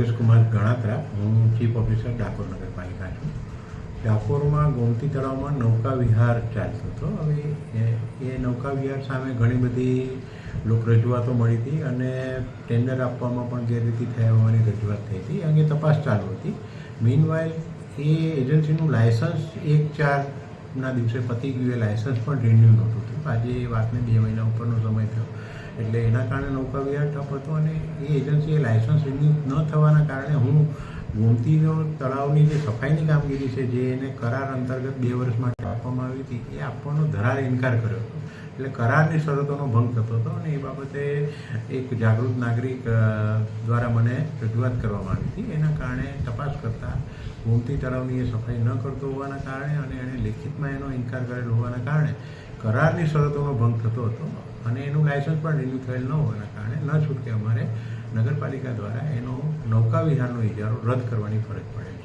માત્રા હું chief officer Dakor નગરપાલિકા છું. ડાકોરમાં ગોમતી તળાવમાં નૌકા વિહાર ચાલતો હતો. હવે એ- નૌકા વિહાર સામે ઘણી બધી લોક રજૂઆતો મળી હતી અને ટેન્ડર આપવામાં પણ ગેરરીતિ થયા હોવાની રજૂઆત થઈ હતી. અંગે તપાસ ચાલુ હતી. મીનવાઇલ એ એજન્સીનું લાયસન્સ એક ચારના દિવસે પતી ગયું. એ લાયસન્સ પણ રિન્યુ નહોતું થયું. આજે એ વાતને બે મહિના ઉપરનો સમય થયો. એટલે એના કારણે નૌકા વિહાર ઠપ હતો અને એ એજન્સીએ લાયસન્સ રિન્યુ ન થવાના કારણે હું ગોમતીનો તળાવની જે સફાઈની કામગીરી છે, જે એને કરાર અંતર્ગત બે વર્ષ માટે આપવામાં આવી હતી, એ આપવાનો ધરાર ઇનકાર કર્યો હતો. એટલે કરારની શરતોનો ભંગ થતો હતો અને એ બાબતે એક જાગૃત નાગરિક દ્વારા મને રજૂઆત કરવામાં આવી હતી. એના કારણે તપાસ કરતાં ગોમતી તળાવની એ સફાઈ ન કરતો હોવાના કારણે અને એણે લેખિતમાં એનો ઇનકાર કરેલો હોવાના કારણે કરારની શરતોનો ભંગ થતો હતો અને એનું લાયસન્સ પણ રિન્યુ થયેલ ન હોવાના કારણે ન છૂટકે અમારે નગરપાલિકા દ્વારા એનો નૌકા વિહારનો ઇજારો રદ કરવાની ફરજ પડે